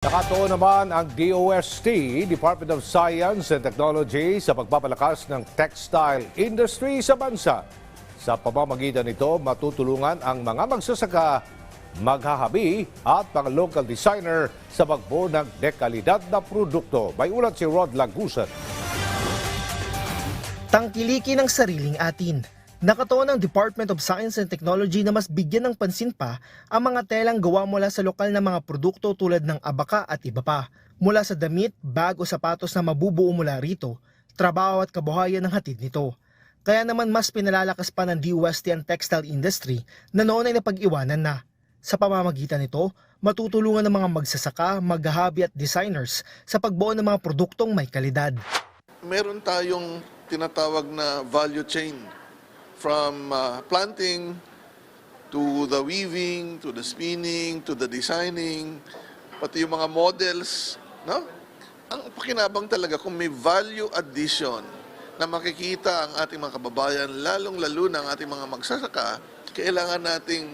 Nakatuon naman ang DOST, Department of Science and Technology, sa pagpapalakas ng textile industry sa bansa. Sa pamamagitan nito, matutulungan ang mga magsasaka, maghahabi at mga local designer sa pagbuo ng dekalidad na produkto. May ulat si Rod Lagusan. Tangkilikin ang sariling atin. Nakatuon ang Department of Science and Technology na mas bigyan ng pansin pa ang mga telang gawa mula sa lokal na mga produkto tulad ng abaka at iba pa. Mula sa damit, bag o sapatos na mabubuo mula rito, trabaho at kabuhayan ng hatid nito. Kaya naman mas pinalalakas pa ng DOST ang textile industry na noon ay napag-iwanan na. Sa pamamagitan nito, matutulungan ng mga magsasaka, maghahabi at designers sa pagbuo ng mga produktong may kalidad. meron tayong tinatawag na value chain from uh, planting to the weaving, to the spinning, to the designing, pati yung mga models, no? Ang pakinabang talaga kung may value addition na makikita ang ating mga kababayan, lalong-lalo na ang ating mga magsasaka, kailangan nating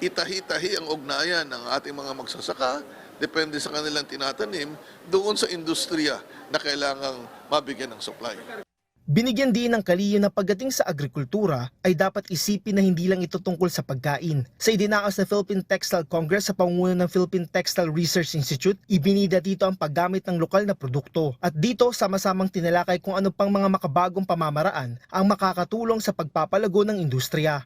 itahi-tahi ang ugnayan ng ating mga magsasaka, depende sa kanilang tinatanim, doon sa industriya na kailangang mabigyan ng supply. Binigyan din ng kaliyo na pagdating sa agrikultura ay dapat isipin na hindi lang ito tungkol sa pagkain. Sa idinaos na Philippine Textile Congress sa pangunguna ng Philippine Textile Research Institute, ibinida dito ang paggamit ng lokal na produkto. At dito sama-samang tinalakay kung ano pang mga makabagong pamamaraan ang makakatulong sa pagpapalago ng industriya.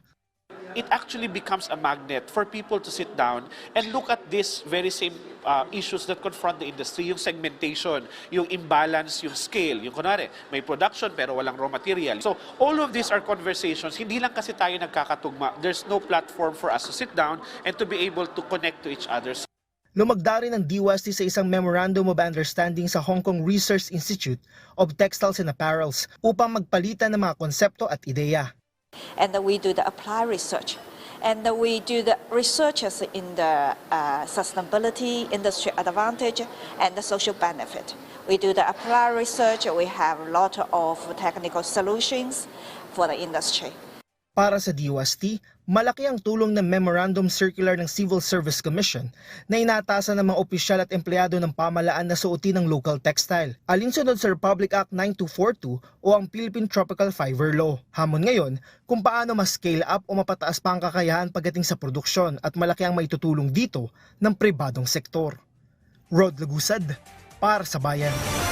It actually becomes a magnet for people to sit down and look at these very same uh, issues that confront the industry, yung segmentation, yung imbalance, yung scale, yung kunwari, may production pero walang raw material. So all of these are conversations, hindi lang kasi tayo nagkakatugma. There's no platform for us to sit down and to be able to connect to each other. Lumagda rin ang DOST sa isang Memorandum of Understanding sa Hong Kong Research Institute of Textiles and Apparels upang magpalitan ng mga konsepto at ideya. And we do the applied research. And we do the researches in the uh, sustainability, industry advantage, and the social benefit. We do the applied research. We have a lot of technical solutions for the industry. Para sa DOST, malaki ang tulong ng Memorandum Circular ng Civil Service Commission na inatasan ng mga opisyal at empleyado ng pamalaan na suotin ng local textile. Alinsunod sa Republic Act 9242 o ang Philippine Tropical Fiber Law. Hamon ngayon kung paano mas scale up o mapataas pa ang kakayahan pagdating sa produksyon at malaki ang maitutulong dito ng pribadong sektor. Rod Lagusad, para sa bayan.